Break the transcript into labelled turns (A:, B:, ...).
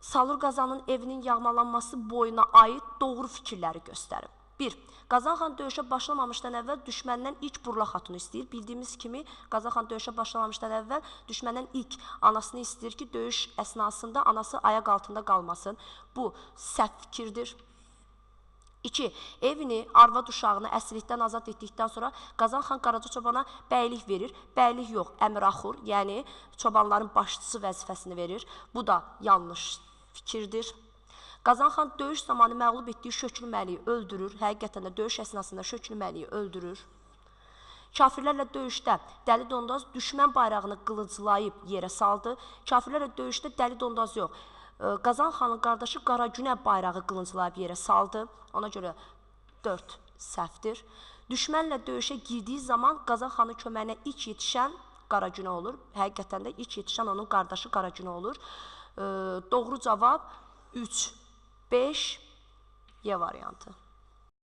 A: Salur Qazanın evinin yağmalanması boyuna aid doğru fikirləri göstərin. 1. Qazan xan döyüşə başlamamışdan əvvəl düşməndən ilk Burla xatunu istəyir. Bildiyimiz kimi Qazan xan döyüşə başlamamışdan əvvəl düşməndən ilk anasını istəyir ki, döyüş əsnasında anası ayaq altında qalmasın. Bu səhv fikirdir. 2. Evini, arvad uşağını əsirlikdən azad etdikdən sonra Qazan xan Qaraca çobana bəylik verir. Bəylik yox, əmraxur, yəni çobanların başçısı vəzifəsini verir. Bu da yanlış fikirdir. Qazan xan döyüş zamanı məğlub etdiyi Şöklü Məliyi öldürür. Həqiqətən də döyüş əsnasında Şöklü Məliyi öldürür. Kafirlərlə döyüşdə Dəli Dondaz düşmən bayrağını qılıclayıb yerə saldı. Kafirlərlə döyüşdə Dəli Dondaz yox, e, Qazan xanın qardaşı Qara Günə bayrağı qılınclayıb yerə saldı. Ona görə 4 səhvdir. Düşmənlə döyüşə girdiyi zaman Qazan xanın köməyinə ilk yetişən Qara Günə olur. Həqiqətən də ilk yetişən onun qardaşı Qara Günə olur. Doğru cavab 3, 5 Y variantı.